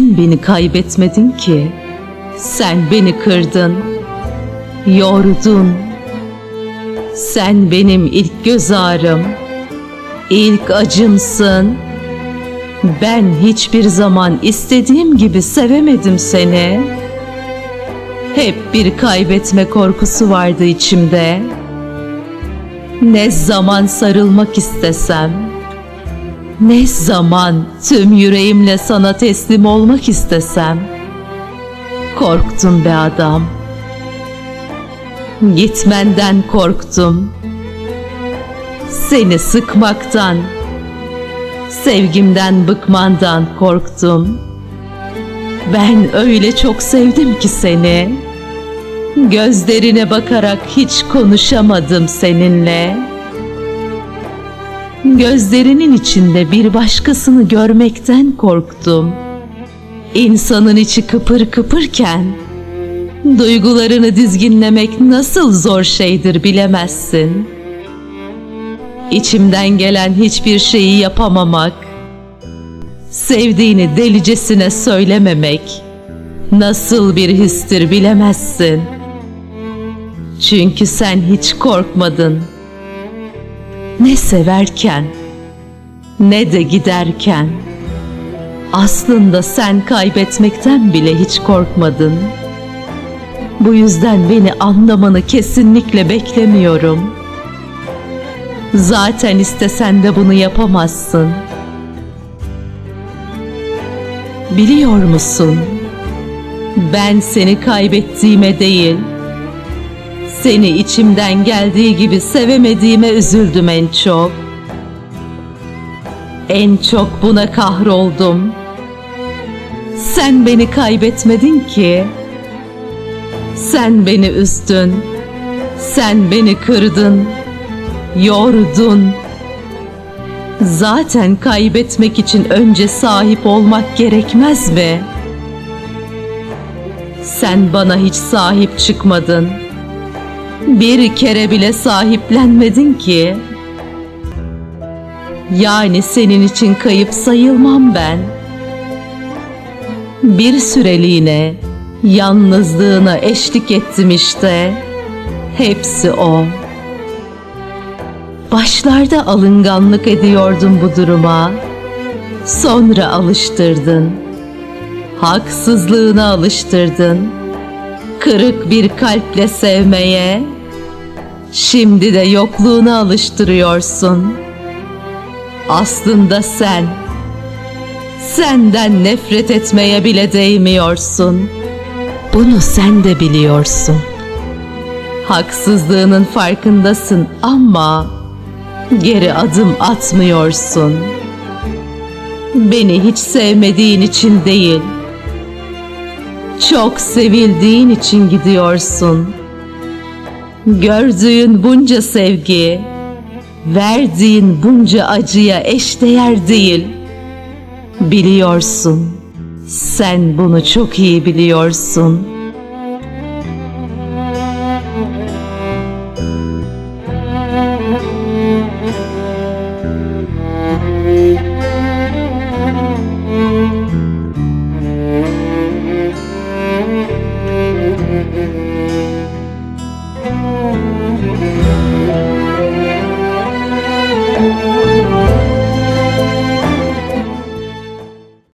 beni kaybetmedin ki. Sen beni kırdın, yordun. Sen benim ilk göz ağrım, ilk acımsın. Ben hiçbir zaman istediğim gibi sevemedim seni. Hep bir kaybetme korkusu vardı içimde. Ne zaman sarılmak istesem, ne zaman tüm yüreğimle sana teslim olmak istesem, korktum be adam. Gitmenden korktum. Seni sıkmaktan, sevgimden bıkmandan korktum. Ben öyle çok sevdim ki seni. Gözlerine bakarak hiç konuşamadım seninle. Gözlerinin içinde bir başkasını görmekten korktum. İnsanın içi kıpır kıpırken duygularını dizginlemek nasıl zor şeydir bilemezsin. İçimden gelen hiçbir şeyi yapamamak, sevdiğini delicesine söylememek nasıl bir histir bilemezsin. Çünkü sen hiç korkmadın. Ne severken ne de giderken aslında sen kaybetmekten bile hiç korkmadın. Bu yüzden beni anlamanı kesinlikle beklemiyorum. Zaten istesen de bunu yapamazsın. Biliyor musun? Ben seni kaybettiğime değil, seni içimden geldiği gibi sevemediğime üzüldüm en çok. En çok buna kahroldum. Sen beni kaybetmedin ki. Sen beni üzdün. Sen beni kırdın. Yordun. Zaten kaybetmek için önce sahip olmak gerekmez mi? Sen bana hiç sahip çıkmadın. Bir kere bile sahiplenmedin ki. Yani senin için kayıp sayılmam ben. Bir süreliğine yalnızlığına eşlik ettim işte. Hepsi o. Başlarda alınganlık ediyordum bu duruma. Sonra alıştırdın. Haksızlığına alıştırdın. Kırık bir kalple sevmeye. Şimdi de yokluğuna alıştırıyorsun. Aslında sen senden nefret etmeye bile değmiyorsun. Bunu sen de biliyorsun. Haksızlığının farkındasın ama geri adım atmıyorsun. Beni hiç sevmediğin için değil, çok sevildiğin için gidiyorsun. Gördüğün bunca sevgi, verdiğin bunca acıya eşdeğer değil. Biliyorsun. Sen bunu çok iyi biliyorsun. Thank you.